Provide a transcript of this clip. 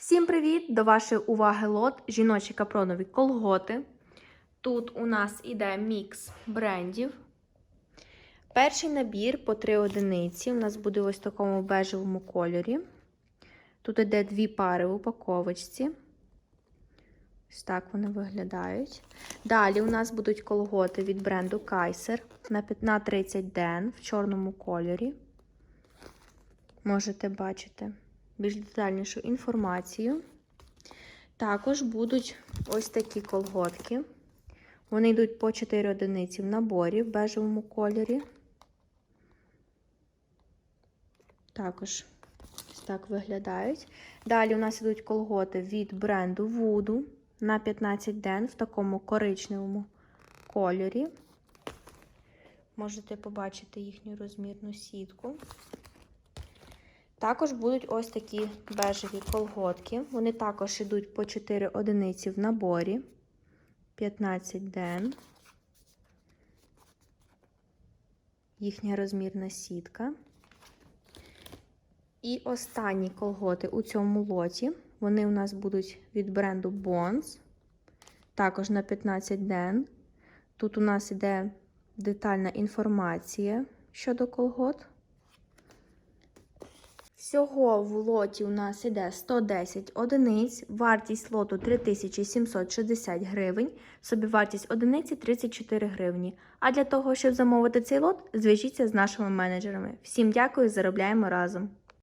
Всім привіт! До вашої уваги лот жіночі капронові колготи. Тут у нас іде мікс брендів. Перший набір по 3 одиниці. У нас буде ось в такому бежевому кольорі. Тут іде дві пари в упаковочці. Ось так вони виглядають. Далі у нас будуть колготи від бренду Kaiser на 30 ден в чорному кольорі. Можете бачити більш детальнішу інформацію. Також будуть ось такі колготки. Вони йдуть по 4 одиниці в наборі в бежевому кольорі. Також ось так виглядають. Далі у нас йдуть колготи від бренду Voodoo на 15 ден в такому коричневому кольорі. Можете побачити їхню розмірну сітку. Також будуть ось такі бежеві колготки. Вони також йдуть по 4 одиниці в наборі. 15 ден. Їхня розмірна сітка. І останні колготи у цьому лоті. Вони у нас будуть від бренду Bonds. Також на 15 ден. Тут у нас іде детальна інформація щодо колгот. Всього в лоті у нас іде 110 одиниць, вартість лоту 3760 гривень, собівартість одиниці 34 гривні. А для того, щоб замовити цей лот, зв'яжіться з нашими менеджерами. Всім дякую, заробляємо разом!